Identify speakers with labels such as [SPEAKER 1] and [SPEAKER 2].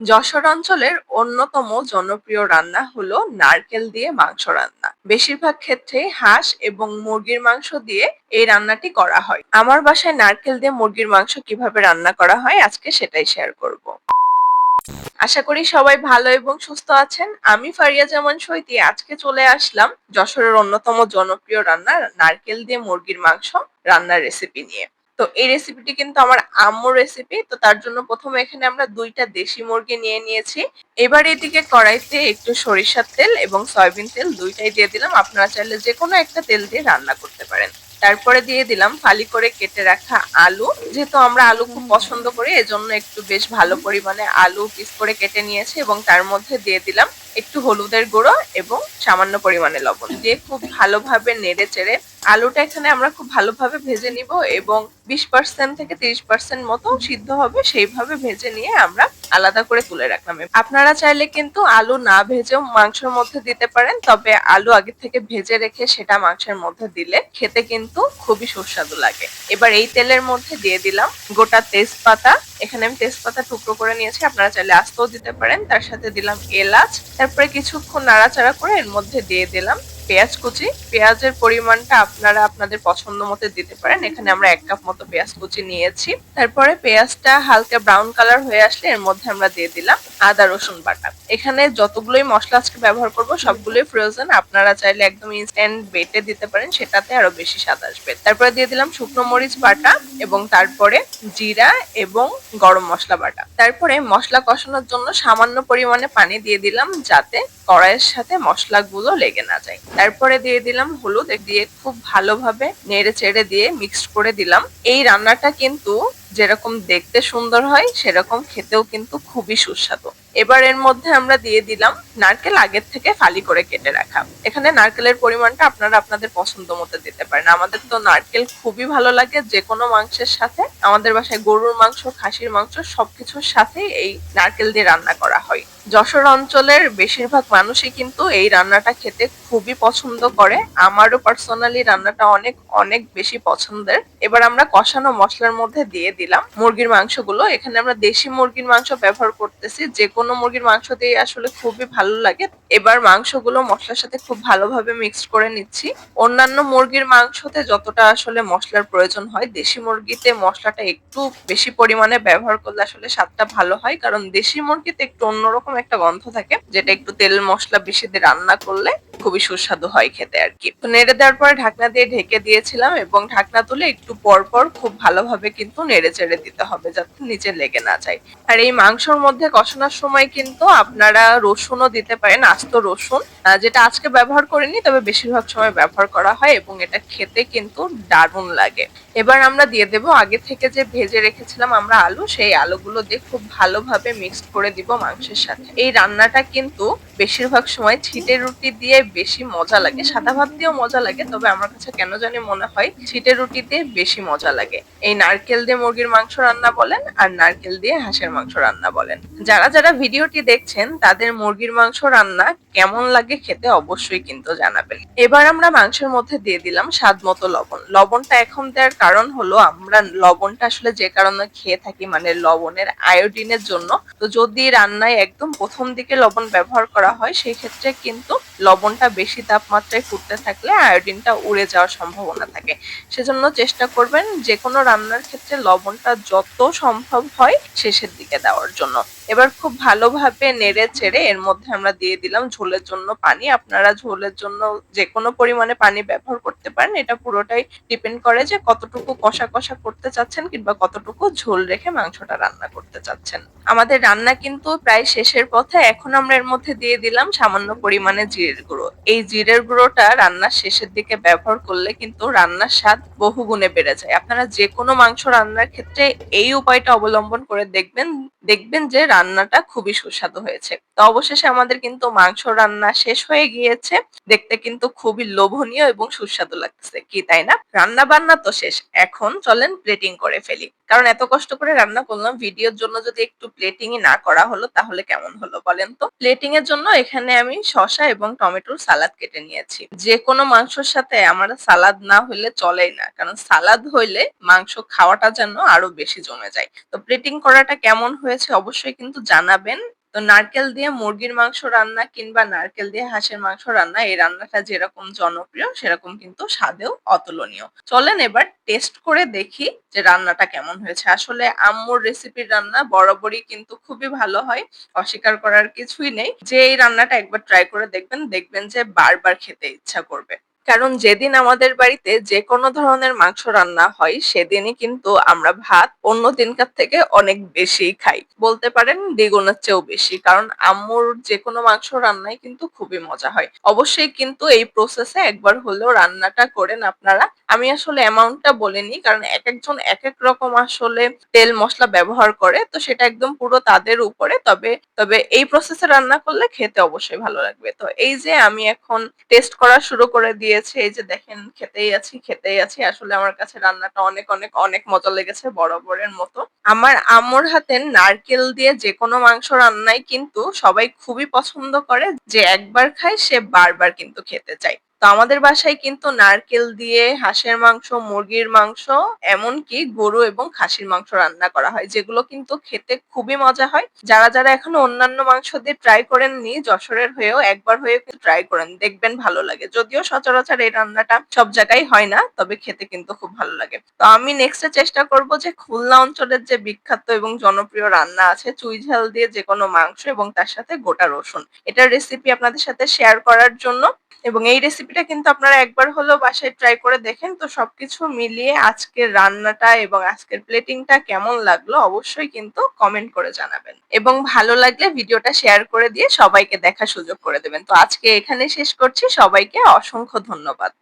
[SPEAKER 1] যশোর অঞ্চলের অন্যতম জনপ্রিয় রান্না হলো নারকেল দিয়ে মাংস রান্না। বেশিরভাগ ক্ষেত্রেই হাঁস এবং মুরগির মাংস দিয়ে এই রান্নাটি করা হয়। আমার বাসায় নারকেল দিয়ে মুরগির মাংস কীভাবে রান্না করা হয় আজকে সেটাই শেয়ার করব। আশা করি সবাই ভালো এবং সুস্থ আছেন। আমি ফারিয়া জামান সৈতি। আজকে চলে আসলাম যশোরের অন্যতম জনপ্রিয় রান্না নারকেল দিয়ে মুরগির মাংস রান্নার রেসিপি নিয়ে। তো এই রেসিপিটি কিন্তু আমার আম্মুর রেসিপি তো তার জন্য প্রথমে এখানে আমরা দুইটা দেশি মুরগি নিয়ে নিয়েছি। এবার এদিকে কড়াইতে একটু সরিষার তেল এবং সয়াবিন তেল দুইটাই দিয়ে দিলাম। আপনারা চাইলে যে কোনো একটা তেল দিয়ে রান্না করতে পারেন। তারপরে দিয়ে দিলাম ফালি করে কেটে রাখা আলু। যেহেতু আমরা আলু খুব পছন্দ করি, এজন্য একটু বেশ ভালো পরিমাণে আলু পিস করে কেটে নিয়েছি এবং তার মধ্যে দিয়ে দিলাম একটু হলুদের গুঁড়ো এবং সামান্য পরিমাণে লবণ দিয়ে খুব ভালোভাবে নেড়ে চেড়ে আলুটা এখানে আমরা খুব ভালোভাবে ভেজে নিব এবং বিশ পার্সেন্ট থেকে তিরিশ পার্সেন্ট মতো সিদ্ধ হবে, সেইভাবে ভেজে নিয়ে আমরা আলাদা করে তুলে রাখলাম। আপনারা চাইলে কিন্তু আলু না ভেজেও মাংসের মধ্যে দিতে পারেন, তবে আলু আগে থেকে ভেজে রেখে সেটা মাংসের মধ্যে দিলে খেতে কিন্তু খুবই সুস্বাদু লাগে। এবার এই তেলের মধ্যে দিয়ে দিলাম গোটা তেজপাতা। এখানে আমি তেজপাতা টুকরো করে নিয়েছি, আপনারা চাইলে আস্তেও দিতে পারেন। তার সাথে দিলাম এলাচ তারপরে কিছুক্ষণ নাড়াচাড়া করে এর মধ্যে দিয়ে দিলাম পেঁয়াজ কুচি। পেঁয়াজের পরিমাণটা আপনারা আপনাদের পছন্দ মতো দিতে পারেন। এখানে আমরা এক কাপ মতো পেঁয়াজ কুচি নিয়েছি। তারপরে পেঁয়াজটা হালকা ব্রাউন কালার হয়ে আসলে এর মধ্যে আমরা দিয়ে দিলাম আদা রসুন বাটা। এখানে যতগুলোই মশলা আজকে ব্যবহার করব, সবগুলোই ফ্রোজেন আপনারা চাইলে একদম ইনস্ট্যান্ট বেটে দিতে পারেন, সেটাতে আরও বেশি স্বাদ আসবে। তারপরে দিয়ে দিলাম শুকনো মরিচ বাটা এবং তারপরে জিরা এবং গরম মশলা বাটা। তারপরে মশলা কষানোর জন্য সামান্য পরিমাণে পানি দিয়ে দিলাম, যাতে কড়াইয়ের সাথে মশলাগুলো লেগে না যায়। তারপরে দিয়ে দিলাম হলুদ, দিয়ে খুব ভালোভাবে নেড়ে চেড়ে দিয়ে মিক্সড করে দিলাম। এই রান্নাটা কিন্তু যেরকম দেখতে সুন্দর হয়, সেরকম খেতেও কিন্তু খুবই সুস্বাদু। এবার এর মধ্যে আমরা দিয়ে দিলাম নারকেল আগের থেকে ফালি করে কেটে রাখা। এখানে নারকেলের পরিমাণটা আপনারা আপনাদের পছন্দ মতো দিতে পারেন। আমাদের তো নারকেল খুবই ভালো লাগে যে কোনো মাংসের সাথে। আমাদের বাসায় গরুর মাংস, খাসির মাংস সবকিছুর সাথে এই নারকেল দিয়ে রান্না করা হয়। যশোর অঞ্চলের বেশিরভাগ মানুষই কিন্তু এই রান্নাটা খেতে খুবই পছন্দ করে। আমারও পার্সোনালি রান্নাটা অনেক অনেক বেশি পছন্দের। এবার আমরা কষানো মশলার মধ্যে দিয়ে দিলাম মুরগির মাংসগুলো। এখানে আমরা দেশি মুরগির মাংস ব্যবহার করতেছি। যে কোনো মুরগির মাংস দিয়ে আসলে খুবই ভালো লাগে। এবার মাংসগুলো মশলার সাথে খুব ভালোভাবে মিক্সড করে নিচ্ছি। অন্যান্য মুরগির মাংসতে যতটা আসলে মশলার প্রয়োজন হয়, দেশি মুরগিতে মশলাটা একটু বেশি পরিমাণে ব্যবহার করলে আসলে স্বাদটা ভালো হয়। কারণ দেশি মুরগিতে একটু অন্যরকম একটা গন্ধ থাকে, যেটা একটু তেল মশলা বেশি দিয়ে রান্না করলে খুবই সুস্বাদু হয় খেতে আর কি। তো নেড়ে দেওয়ার পরে ঢাকনা দিয়ে ঢেকে দিয়েছিলাম এবং ঢাকনা তুলে একটু পর পর খুব ভালোভাবে কিন্তু নেড়ে চেড়ে দিতে হবে যাতে নিচে লেগে না যায়। আর এই মাংসর মধ্যে কষানোর সময় কিন্তু আপনারা রসুনও দিতে পারেন, আস্ত রসুন যেটা আজকে ব্যবহার করিনি, তবে বেশিরভাগ সময় ব্যবহার করা হয় এবং এটা খেতে কিন্তু দারুণ লাগে। এবার আমরা দিয়ে দেব, আগে থেকে যে ভেজে রেখেছিলাম আমরা আলু, সেই আলুগুলো দিয়ে খুব ভালোভাবে মিক্সড করে দিব মাংসের সাথে। এই রান্নাটা কিন্তু বেশিরভাগ সময় ছিটে রুটি দিয়ে বেশি মজা লাগে। সাদা ভাত দিয়েও মজা লাগে, তবে আমার কাছে কেন জানি মনে হয় ছিটে রুটি দিয়ে বেশি মজা লাগে। এই নারকেল দিয়ে মুরগির মাংস রান্না বলেন আর নারকেল দিয়ে হাঁসের মাংস রান্না বলেন। যারা যারা ভিডিওটি দেখছেন, তাদের মুরগির মাংস রান্না কেমন লাগে খেতে অবশ্যই কিন্তু জানাবেন। এবার আমরা মাংসের মধ্যে দিয়ে দিলাম স্বাদ মতো লবণ। লবণটা এখন দেওয়ার কারণ হলো, আমরা লবণটা আসলে যে কারণে খেয়ে থাকি মানে লবণের আয়োডিনের জন্য, তো যদি রান্নায় একদম প্রথম দিকে লবণ ব্যবহার করা হয়, সেই ক্ষেত্রে কিন্তু লবণটা বেশি তাপমাত্রায় ফুটতে থাকলে আয়োডিনটা উড়ে যাওয়ার সম্ভাবনা থাকে। সেজন্য চেষ্টা করবেন যে কোনো রান্নার ক্ষেত্রে লবণটা যত সম্ভব হয় শেষের দিকে দেওয়ার জন্য। এবার খুব ভালোভাবে নেড়ে চেড়ে এর মধ্যে আমরা দিয়ে দিলাম ঝোলের জন্য পানি। আপনারা ঝোলের জন্য যে কোনো পরিমাণে পানি ব্যবহার করতে পারেন। এটা পুরোটাই ডিপেন্ড করে যে কতটুকু কষা কষা করতে চাচ্ছেন কিংবা কতটুকু ঝোল রেখে মাংসটা রান্না করতে চাচ্ছেন। আমাদের রান্না কিন্তু প্রায় শেষের পথে এখন আমরা এর মধ্যে দিয়ে দিলাম সামান্য পরিমাণে জিরের গুঁড়ো। এই জিরের গুঁড়োটা রান্নার শেষের দিকে ব্যবহার করলে কিন্তু রান্নার স্বাদ বহু গুণে বেড়ে যায়। আপনারা যে কোনো মাংস রান্নার ক্ষেত্রে এই উপায়টা অবলম্বন করে দেখবেন দেখবেন যে রান্নাটা খুবই সুস্বাদু হয়েছে। তো অবশেষে আমাদের কিন্তু মাংস রান্না শেষ হয়ে গিয়েছে। দেখতে কিন্তু খুবই লোভনীয় এবং সুস্বাদু লাগতেছে, কি তাই না? রান্না বান্না তো শেষ, এখন চলেন প্লেটিং করে ফেলি। কারণ এত কষ্ট করে রান্না করলাম, ভিডিওর জন্য যদি একটু প্লেটিংই না করা হলো, তাহলে কেমন কেমন হলো বলেন তো? প্লেটিং এর জন্য এখানে আমি শসা এবং টমেটোর সালাদ কেটে নিয়েছি। যে কোনো মাংসর সাথে আমার সালাদ না হইলে চলেই না, কারণ সালাদ হইলে মাংস খাওয়াটা যেন আরও বেশি জমে যায়। তো প্লেটিং করাটা কেমন হয়েছে অবশ্যই কিন্তু জানাবেন। তো নারকেল দিয়ে মুরগির মাংস রান্না কিংবা নারকেল দিয়ে হাঁসের মাংস রান্না, এই রান্নাটা যেরকম জনপ্রিয়, সেরকম কিন্তু স্বাদেও অতুলনীয়। চলেন এবার টেস্ট করে দেখি যে রান্নাটা কেমন হয়েছে। আসলে আম্মুর রেসিপির রান্না বরাবরই কিন্তু খুবই ভালো হয়, অস্বীকার করার কিছুই নেই। যে এই রান্নাটা একবার ট্রাই করে দেখবেন দেখবেন যে বারবার খেতে ইচ্ছা করবে। কারণ যেদিন আমাদের বাড়িতে যে কোনো ধরনের মাংস রান্না হয়, সেদিনই কিন্তু আমরা ভাত অন্য দিনকার থেকে অনেক বেশি খাই। বলতে পারেন দ্বিগুণের চেয়েও বেশি, কারণ আম্মুর যে কোনো মাংস রান্নাই কিন্তু খুবই মজা হয়। অবশ্যই কিন্তু এই প্রসেসে একবার হলেও রান্নাটা করেন আপনারা। আমি আসলে অ্যামাউন্টটা বলিনি, কারণ এক একজন এক এক রকম আসলে তেল মশলা ব্যবহার করে, তো সেটা একদম পুরো তাদের উপরে। তবে তবে এই প্রসেসে রান্না করলে খেতে অবশ্যই ভালো লাগবে। তো এই যে আমি এখন টেস্ট করা শুরু করে দিয়েছি, এই যে দেখেন খেতেই আছি খেতেই আছি। আসলে আমার কাছে রান্নাটা অনেক অনেক অনেক মজা লেগেছে বরাবরের মতো। আমার আমর হাতে নারকেল দিয়ে যে কোনো মাংস রান্নাই কিন্তু সবাই খুবই পছন্দ করে। যে একবার খায় সে বারবার কিন্তু খেতে চায়। তো আমাদের বাসায় কিন্তু নারকেল দিয়ে, হাঁসের মাংস, মুরগির মাংস, এমনকি গরু এবং খাসির মাংস রান্না করা হয়, যেগুলো কিন্তু খেতে খুবই মজা হয়। যারা যারা এখনও অন্যান্য মাংস দিয়ে ট্রাই করেননি, যশোরের হয়েও একবার হয়ে ট্রাই করেন, দেখবেন ভালো লাগে। যদিও সচরাচর এই রান্নাটা সব জায়গায় হয় না, তবে খেতে কিন্তু খুব ভালো লাগে। তো আমি নেক্সটে চেষ্টা করব যে খুলনা অঞ্চলের যে বিখ্যাত এবং জনপ্রিয় রান্না আছে, চুই ঝাল দিয়ে যে কোনো মাংস এবং তার সাথে গোটা রসুন। এটার রেসিপি আপনাদের সাথে শেয়ার করার জন্য এবং এই রেসিপিটা কিন্তু আপনারা একবার হলেও বাসায় ট্রাই করে দেখেন। তো সবকিছু মিলিয়ে আজকের রান্নাটা এবং আজকের প্লেটিংটা কেমন লাগল অবশ্যই কিন্তু কমেন্ট করে জানাবেন। এবং ভালো লাগলে ভিডিওটা শেয়ার করে দিয়ে সবাইকে দেখার সুযোগ করে দেবেন। তো আজকে এখানে শেষ করছি। সবাইকে অসংখ্য ধন্যবাদ।